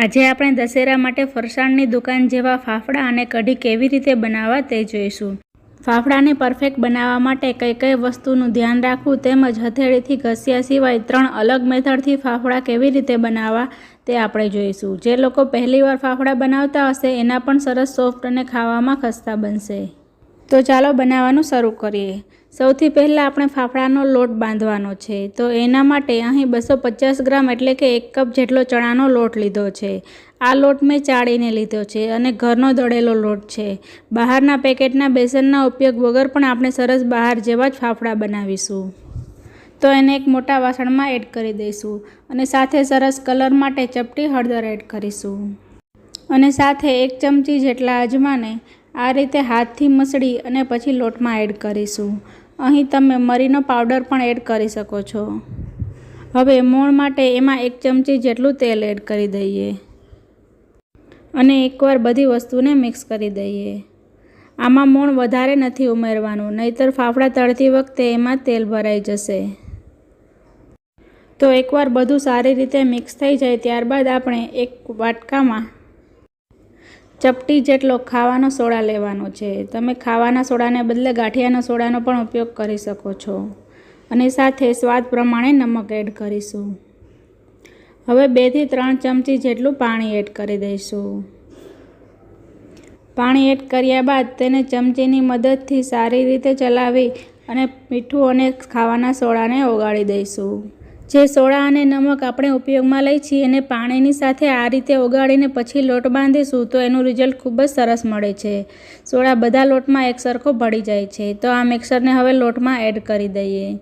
આજે આપણે દશેરા માટે ફરસાણની દુકાન જેવા ફાફડા અને કઢી કેવી રીતે બનાવવા તે જોઈશું. ફાફડાને પરફેક્ટ બનાવવા માટે કઈ કઈ વસ્તુનું ધ્યાન રાખવું તેમજ હથેળીથી ઘસ્યા સિવાય ત્રણ અલગ મેથડથી ફાફડા કેવી રીતે બનાવવા તે આપણે જોઈશું. જે લોકો પહેલીવાર ફાફડા બનાવતા હશે એના પણ સરસ સોફ્ટ અને ખાવામાં ખસ્તા બનશે. તો ચાલો બનાવવાનું શરૂ કરીએ. સૌથી પહેલાં આપણે ફાફડાનો લોટ બાંધવાનો છે. તો એના માટે અહીં બસો પચાસ ગ્રામ એટલે કે એક કપ જેટલો ચણાનો લોટ લીધો છે. આ લોટ મેં ચાળીને લીધો છે અને ઘરનો દળેલો લોટ છે. બહારના પેકેટના બેસનના ઉપયોગ વગર પણ આપણે સરસ બહાર જેવા જ ફાફડા બનાવીશું. તો એને એક મોટા વાસણમાં એડ કરી દઈશું અને સાથે સરસ કલર માટે ચપટી હળદર એડ કરીશું. અને સાથે એક ચમચી જેટલા અજમાને આ રીતે હાથથી મસળી અને પછી લોટમાં એડ કરીશું. અહીં તમે મરીનો પાવડર પણ એડ કરી શકો છો. હવે મોણ માટે એમાં એક ચમચી જેટલું તેલ એડ કરી દઈએ. અને એકવાર બધી વસ્તુને મિક્સ કરી દઈએ. આમાં મોણ વધારે નથી ઉમેરવાનું, નહીતર ફાફડા તળતી વખતે એમાં તેલ ભરાઈ જશે. તો એકવાર બધું સારી રીતે મિક્સ થઈ જાય, ત્યારબાદ આપણે એક વાટકામાં ચપટી જેટલો ખાવાનો સોડા લેવાનો છે. તમે ખાવાના સોડાને બદલે ગાંઠિયાના સોડાનો પણ ઉપયોગ કરી શકો છો. અને સાથે સ્વાદ પ્રમાણે નમક એડ કરીશું. હવે બેથી ત્રણ ચમચી જેટલું પાણી એડ કરી દઈશું. પાણી એડ કર્યા બાદ તેને ચમચીની મદદથી સારી રીતે ચલાવી અને મીઠું અને ખાવાના સોડાને ઓગાળી દઈશું. જે સોડા અને નમક આપણે ઉપયોગમાં લઈ છીએ એને પાણીની સાથે આ રીતે ઓગાળીને પછી લોટ બાંધીશું તો એનું રિઝલ્ટ ખૂબ જ સરસ મળે છે. સોડા બધા લોટમાં એક સરખો ભળી જાય છે. તો આ મિક્સરને હવે લોટમાં એડ કરી દઈએ.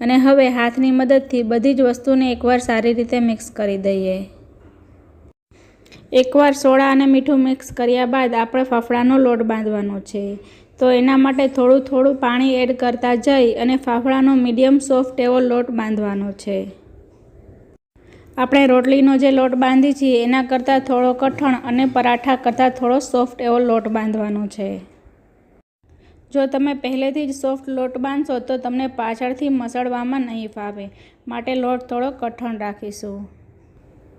અને હવે હાથની મદદથી બધી જ વસ્તુને એકવાર સારી રીતે મિક્સ કરી દઈએ. એકવાર સોડા અને મીઠું મિક્સ કર્યા બાદ આપણે ફાફડાનો લોટ બાંધવાનો છે. તો એના માટે થોડું થોડું પાણી એડ કરતા જઈ અને ફાફડાનો મીડિયમ સોફ્ટ એવો લોટ બાંધવાનો છે. આપણે રોટલીનો જે લોટ બાંધી છીએ, એના કરતાં થોડો કઠણ અને પરાઠા કરતાં થોડો સોફ્ટ એવો લોટ બાંધવાનો છે. જો તમે પહેલેથી જ સોફ્ટ લોટ બાંધશો, તો તમને પાછળથી મસળવામાં નહીં ફાવે. માટે લોટ થોડો કઠણ રાખીશું.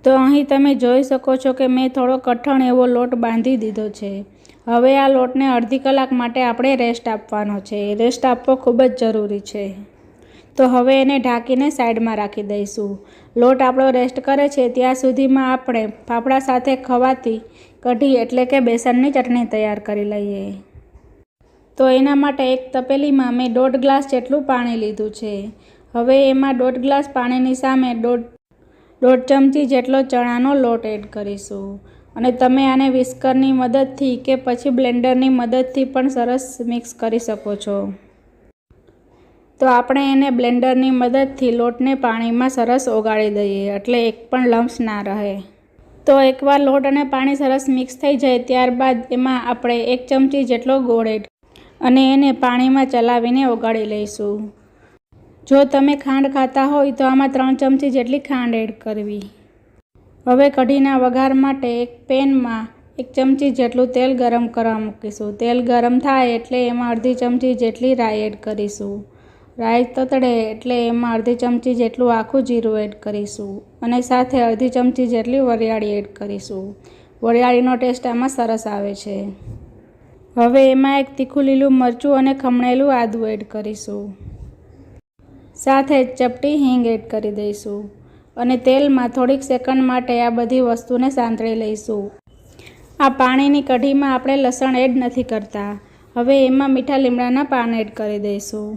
તો અહીં તમે જોઈ શકો છો કે મેં થોડો કઠણ એવો લોટ બાંધી દીધો છે. હવે આ લોટને અડધી કલાક માટે આપણે રેસ્ટ આપવાનો છે. રેસ્ટ આપવો ખૂબ જ જરૂરી છે. તો હવે એને ઢાંકીને સાઈડમાં રાખી દઈશું. લોટ આપણો રેસ્ટ કરે છે ત્યાં સુધીમાં આપણે ફાફડા સાથે ખવાતી કઢી એટલે કે બેસનની ચટણી તૈયાર કરી લઈએ. તો એના માટે એક તપેલીમાં મેં દોઢ ગ્લાસ જેટલું પાણી લીધું છે. હવે એમાં દોઢ ગ્લાસ પાણીની સામે દોઢ દોઢ ચમચી જેટલો ચણાનો લોટ એડ કરીશું. અને તમે આને વિસ્કરની મદદથી કે પછી બ્લેન્ડરની મદદથી પણ સરસ મિક્સ કરી શકો છો. તો આપણે એને બ્લેન્ડરની મદદથી લોટને પાણીમાં સરસ ઓગાળી દઈએ, એટલે એક પણ લમ્સ ના રહે. તો એકવાર લોટ અને પાણી સરસ મિક્સ થઈ જાય, ત્યારબાદ એમાં આપણે એક ચમચી જેટલો ગોળ એડ અને એને પાણીમાં ચલાવીને ઓગાળી લઈશું. જો તમે ખાંડ ખાતા હોય તો આમાં ત્રણ ચમચી જેટલી ખાંડ એડ કરવી. હવે કઢીના વઘાર માટે એક પેનમાં એક ચમચી જેટલું તેલ ગરમ કરવા મૂકીશું. તેલ ગરમ થાય એટલે એમાં અડધી ચમચી જેટલી રાઈ એડ કરીશું. રાઈ તતડે એટલે એમાં અડધી ચમચી જેટલું આખું જીરું એડ કરીશું અને સાથે અડધી ચમચી જેટલી વરિયાળી એડ કરીશું. વરિયાળીનો ટેસ્ટ આમાં સરસ આવે છે. હવે એમાં એક તીખું લીલું મરચું અને ખમણેલું આદું એડ કરીશું. સાથે ચપટી હિંગ એડ કરી દઈશું. અને તેલમાં થોડીક સેકન્ડ માટે આ બધી વસ્તુને સાંતળી લઈશું. આ પાણીની કઢીમાં આપણે લસણ એડ નથી કરતા. હવે એમાં મીઠા લીમડાના પાન એડ કરી દઈશું.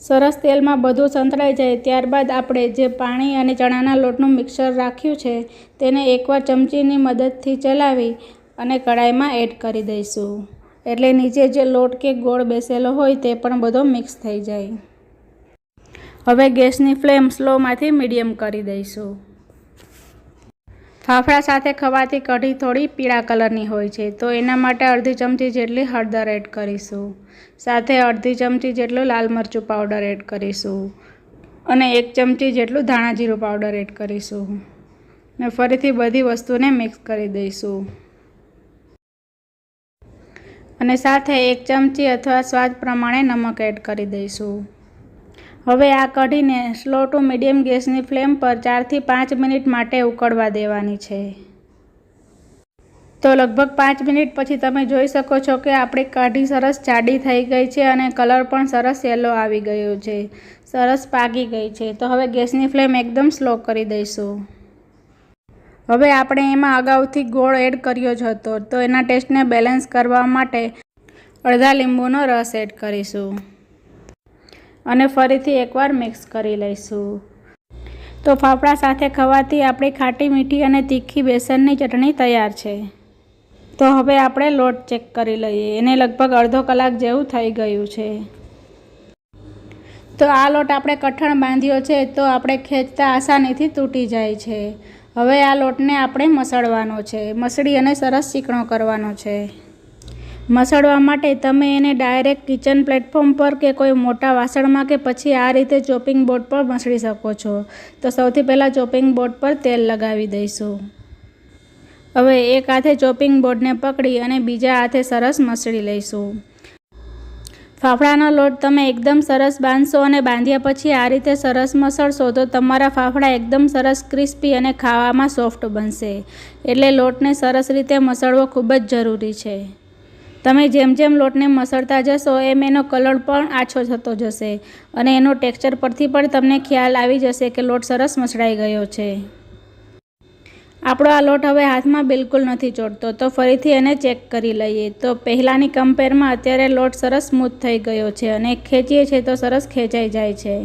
સરસ તેલમાં બધું સંતળાઈ જાય ત્યારબાદ આપણે જે પાણી અને ચણાના લોટનું મિક્સર રાખ્યું છે તેને એકવાર ચમચીની મદદથી ચલાવી અને કડાઈમાં એડ કરી દઈશું. એટલે નીચે જે લોટ કે ગોળ બેસેલો હોય તે પણ બધો મિક્સ થઈ જાય. હવે ગેસની ફ્લેમ સ્લોમાંથી મીડિયમ કરી દઈશું. ફાફડા સાથે ખવાતી કઢી થોડી પીળા કલરની હોય છે, તો એના માટે અડધી ચમચી જેટલી હળદર એડ કરીશું. સાથે અડધી ચમચી જેટલું લાલ મરચું પાવડર એડ કરીશું અને એક ચમચી જેટલું ધાણા જીરું પાવડર એડ કરીશું. ને ફરીથી બધી વસ્તુને મિક્સ કરી દઈશું. અને સાથે એક ચમચી અથવા સ્વાદ પ્રમાણે નમક એડ કરી દઈશું. હવે આ કઢીને સ્લો ટુ મીડિયમ ગેસની ફ્લેમ પર ચારથી પાંચ મિનિટ માટે ઉકળવા દેવાની છે. તો લગભગ પાંચ મિનિટ પછી તમે જોઈ શકો છો કે આપણી કઢી સરસ જાડી થઈ ગઈ છે અને કલર પણ સરસ યલો આવી ગયો છે. સરસ પાકી ગઈ છે. તો હવે ગેસની ફ્લેમ એકદમ સ્લો કરી દઈશું. હવે આપણે એમાં અગાઉથી ગોળ એડ કર્યો જ હતો. તો એના ટેસ્ટને બેલેન્સ કરવા માટે અડધા લીંબુનો રસ એડ કરીશું. અને ફરીથી એકવાર મિક્સ કરી લઈશું. તો ફાફડા સાથે ખવાથી આપણી ખાટી મીઠી અને તીખી બેસનની ચટણી તૈયાર છે. તો હવે આપણે લોટ ચેક કરી લઈએ. એને લગભગ અડધો કલાક જેવું થઈ ગયું છે. તો આ લોટ આપણે કઠણ બાંધ્યો છે તો આપણે ખેંચતા આસાનીથી તૂટી જાય છે. હવે આ લોટને આપણે મસળવાનો છે. મસળી અને સરસ ચીકણો કરવાનો છે. મસળવા માટે તમે એને ડાયરેક્ટ કિચન પ્લેટફોર્મ પર કે કોઈ મોટા વાસણમાં કે પછી આ રીતે ચોપિંગ બોર્ડ પર મસળી શકો છો. તો સૌથી પહેલાં ચોપિંગ બોર્ડ પર તેલ લગાવી દઈશું. હવે એક હાથે ચોપિંગ બોર્ડને પકડી અને બીજા હાથે સરસ મસળી લઈશું. ફાફડાનો લોટ તમે એકદમ સરસ બાંધશો અને બાંધ્યા પછી આ રીતે સરસ મસળશો તો તમારા ફાફડા એકદમ સરસ ક્રિસ્પી અને ખાવામાં સોફ્ટ બનશે. એટલે લોટને સરસ રીતે મસળવો ખૂબ જ જરૂરી છે. તમે જેમ જેમ લોટને મસળતા જશો, એમ એનો કલર પણ આછો થતો જશે અને એનો ટેક્સચર પરથી પણ તમને ખ્યાલ આવી જશે કે લોટ સરસ મસળાઈ ગયો છે. આપણો આ લોટ હવે હાથમાં બિલકુલ નથી ચોટતો, તો ફરીથી એને ચેક કરી લઈએ. તો પહેલાંની કમ્પેરમાં અત્યારે લોટ સરસ સ્મૂથ થઈ ગયો છે અને ખેંચીએ છીએ તો સરસ ખેંચાઈ જાય છે.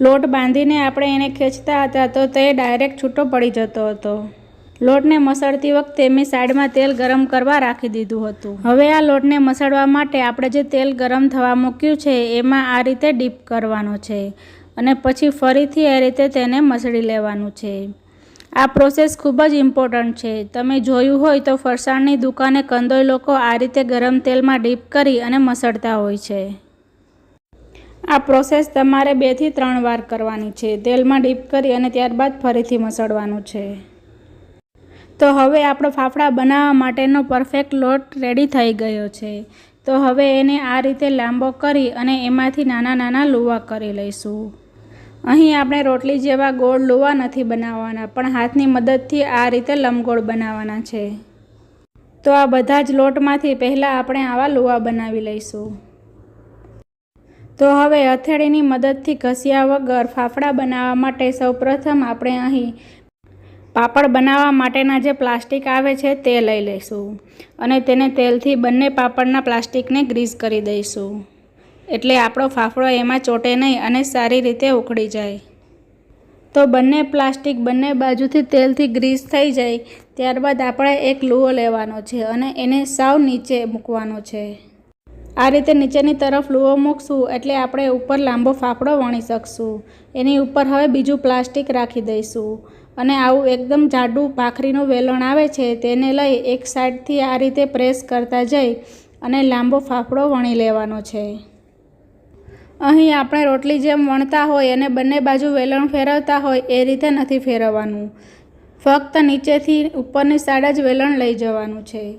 લોટ બાંધીને આપણે એને ખેંચતા હતા તો તે ડાયરેક્ટ છૂટો પડી જતો હતો. લોટને મસળતી વખતે મેં સાઈડમાં તેલ ગરમ કરવા રાખી દીધું હતું. હવે આ લોટને મસળવા માટે આપણે જે તેલ ગરમ થવા મૂક્યું છે, એમાં આ રીતે ડીપ કરવાનો છે અને પછી ફરીથી એ રીતે તેને મસળી લેવાનું છે. આ પ્રોસેસ ખૂબ જ ઇમ્પોર્ટન્ટ છે. તમે જોયું હોય તો ફરસાણની દુકાને કંદોઈ લોકો આ રીતે ગરમ તેલમાં ડીપ કરી અને મસળતા હોય છે. આ પ્રોસેસ તમારે બેથી ત્રણ વાર કરવાની છે. તેલમાં ડીપ કરી અને ત્યારબાદ ફરીથી મસળવાનું છે. તો હવે આપણો ફાફડા બનાવવા માટેનો પરફેક્ટ લોટ રેડી થઈ ગયો છે. તો હવે એને આ રીતે લાંબો કરી અને એમાંથી નાના નાના લુવા કરી લઈશું. અહીં આપણે રોટલી જેવા ગોળ લુવા નથી બનાવવાના, પણ હાથની મદદથી આ રીતે લંબગોળ બનાવવાના છે. તો આ બધા જ લોટમાંથી પહેલાં આપણે આવા લુવા બનાવી લઈશું. તો હવે હથેળીની મદદથી ઘસ્યા વગર ફાફડા બનાવવા માટે સૌપ્રથમ આપણે અહીં પાપડ બનાવવા માટેના જે પ્લાસ્ટિક આવે છે તે લઈ લઈશું અને તેને તેલથી બંને પાપડના પ્લાસ્ટિકને ગ્રીસ કરી દઈશું. એટલે આપણો ફાફડો એમાં ચોટે નહીં અને સારી રીતે ઉખડી જાય. તો બંને પ્લાસ્ટિક બંને બાજુથી તેલથી ગ્રીસ થઈ જાય, ત્યારબાદ આપણે એક લૂવો લેવાનો છે અને એને સાવ નીચે મૂકવાનો છે. આ રીતે નીચેની તરફ લૂવો મૂકશું એટલે આપણે ઉપર લાંબો ફાફડો વણી શકશું. એની ઉપર હવે બીજું પ્લાસ્ટિક રાખી દઈશું. અને આવું એકદમ જાડું ભાખરીનું વેલણ આવે છે તેને લઈ એક સાઈડથી આ રીતે પ્રેસ કરતા જઈ અને લાંબો ફાફડો વણી લેવાનો છે. અહીં આપણે રોટલી જેમ વણતા હોય અને બંને બાજુ વેલણ ફેરવતા હોય એ રીતે નથી ફેરવવાનું. ફક્ત નીચેથી ઉપરની સાઈડ જ વેલણ લઈ જવાનું છે.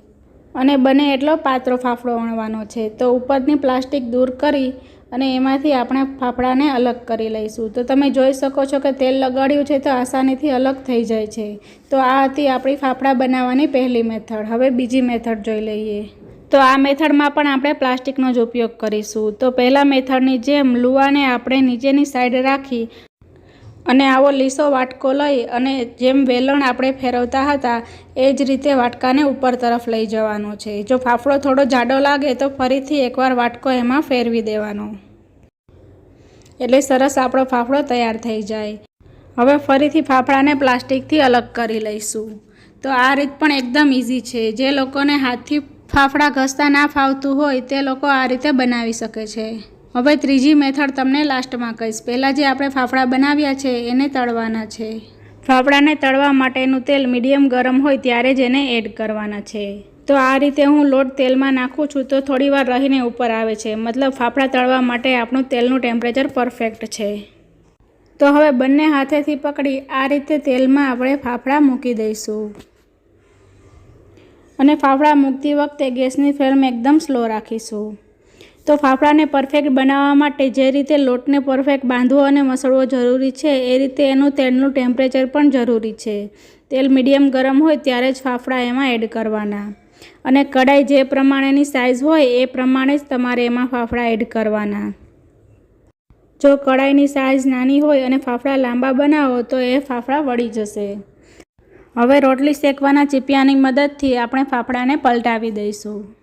અને બને એટલો પાતળો ફાફડો વણવાનો છે. તો ઉપરની પ્લાસ્ટિક દૂર કરી અને એમાંથી આપણે ફાફડાને અલગ કરી લઈશું. તો તમે જોઈ શકો છો કે તેલ લગાડ્યું છે તો આસાનીથી અલગ થઈ જાય છે. તો આ હતી આપણી ફાફડા બનાવવાની પહેલી મેથડ. હવે બીજી મેથડ જોઈ લઈએ. તો આ મેથડમાં પણ આપણે પ્લાસ્ટિકનો જ ઉપયોગ કરીશું. તો પહેલાં મેથડની જેમ લુવાને આપણે નીચેની સાઈડ રાખી અને આવો લીસો વાટકો લઈ અને જેમ વેલણ આપણે ફેરવતા હતા, એ જ રીતે વાટકાને ઉપર તરફ લઈ જવાનો છે. જો ફાફડો થોડો જાડો લાગે તો ફરીથી એકવાર વાટકો એમાં ફેરવી દેવાનો. એટલે સરસ આપણો ફાફડો તૈયાર થઈ જાય. હવે ફરીથી ફાફડાને પ્લાસ્ટિકથી અલગ કરી લઈશું. તો આ રીત પણ એકદમ ઇઝી છે. જે લોકોને હાથથી ફાફડા ઘસતા ના ફાવતું હોય તે લોકો આ રીતે બનાવી શકે છે. હવે ત્રીજી મેથડ તમને લાસ્ટમાં કહીશ. પહેલાં જે આપણે ફાફડા બનાવ્યા છે એને તળવાના છે. ફાફડાને તળવા માટેનું તેલ મીડિયમ ગરમ હોય ત્યારે જ એને એડ કરવાના છે. તો આ રીતે હું લોટ તેલમાં નાખું છું તો થોડી વાર રહીને ઉપર આવે છે. મતલબ ફાફડા તળવા માટે આપણું તેલનું ટેમ્પરેચર પરફેક્ટ છે. તો હવે બંને હાથેથી પકડી આ રીતે તેલમાં આપણે ફાફડા મૂકી દઈશું. અને ફાફડા મૂકતી વખતે ગેસની ફ્લેમ એકદમ સ્લો રાખીશું. તો ફાફડાને પરફેક્ટ બનાવવા માટે જે રીતે લોટને પરફેક્ટ બાંધવો અને મસળવો જરૂરી છે, એ રીતે એનું તેલનું ટેમ્પરેચર પણ જરૂરી છે. તેલ મીડિયમ ગરમ હોય ત્યારે જ ફાફડા એમાં એડ કરવાના. અને કડાઈ જે પ્રમાણેની સાઇઝ હોય એ પ્રમાણે જ તમારે એમાં ફાફડા એડ કરવાના. જો કડાઈની સાઇઝ નાની હોય અને ફાફડા લાંબા બનાવો તો એ ફાફડા વળી જશે. હવે રોટલી શેકવાના ચીપિયાની મદદથી આપણે ફાફડાને પલટાવી દઈશું.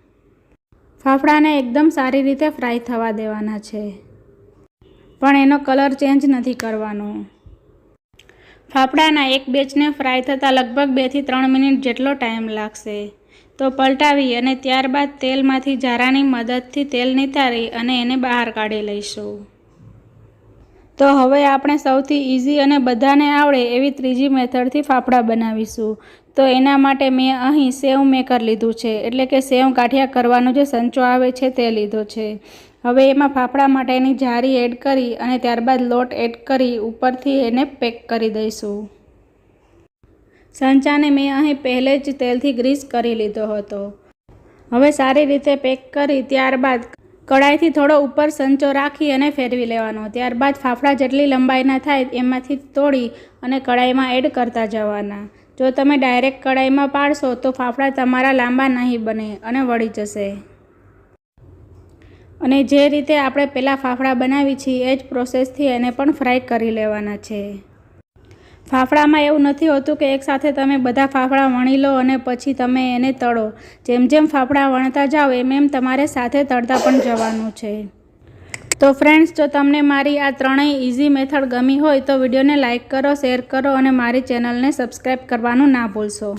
ફાફડાને એકદમ સારી રીતે ફ્રાય થવા દેવાના છે. પણ એનો કલર ચેન્જ નથી કરવાનો. ફાફડાના એક બેચને ફ્રાય થતાં લગભગ બેથી ત્રણ મિનિટ જેટલો ટાઈમ લાગશે. તો પલટાવી અને ત્યારબાદ તેલમાંથી જારાની મદદથી તેલ નિતારી અને એને બહાર કાઢી લઈશું. તો હવે આપણે સૌથી ઇઝી અને બધાને આવડે એવી ત્રીજી મેથડથી ફાફડા બનાવીશું. તો એના માટે મેં અહીં સેવ મેકર લીધું છે. એટલે કે સેવ કાઠિયા કરવાનો જે સંચો આવે છે તે લીધો છે. હવે એમાં ફાફડા માટેની જારી એડ કરી અને ત્યારબાદ લોટ એડ કરી ઉપરથી એને પેક કરી દઈશું. સંચાને મેં અહીં પહેલે જ તેલથી ગ્રીસ કરી લીધો હતો. હવે સારી રીતે પેક કરી ત્યારબાદ કડાઈથી થોડો ઉપર સંચો રાખી અને ફેરવી લેવાનો. ત્યારબાદ ફાફડા જેટલી લંબાઈના થાય એમાંથી તોડી અને કડાઈમાં એડ કરતા જવાના. જો તમે ડાયરેક્ટ કડાઈમાં પાડશો તો ફાફડા તમારા લાંબા નહીં બને અને વળી જશે. અને જે રીતે આપણે પહેલાં ફાફડા બનાવી છીએ એ જ પ્રોસેસથી એને પણ ફ્રાય કરી લેવાના છે. ફાફડામાં એવું નથી હોતું કે એકસાથે તમે બધા ફાફડા વણી લો અને પછી તમે એને તળો. જેમ જેમ ફાફડા વણતા જાઓ, એમ એમ તમારે સાથે તળતા પણ જવાનું છે. તો ફ્રેન્ડ્સ જો તમને મારી આ ત્રણેય ઇઝી મેથડ ગમી હોય, તો વિડીયોને લાઇક કરો શેર કરો અને મારી ચેનલને સબસ્ક્રાઈબ કરવાનું ના ભૂલશો.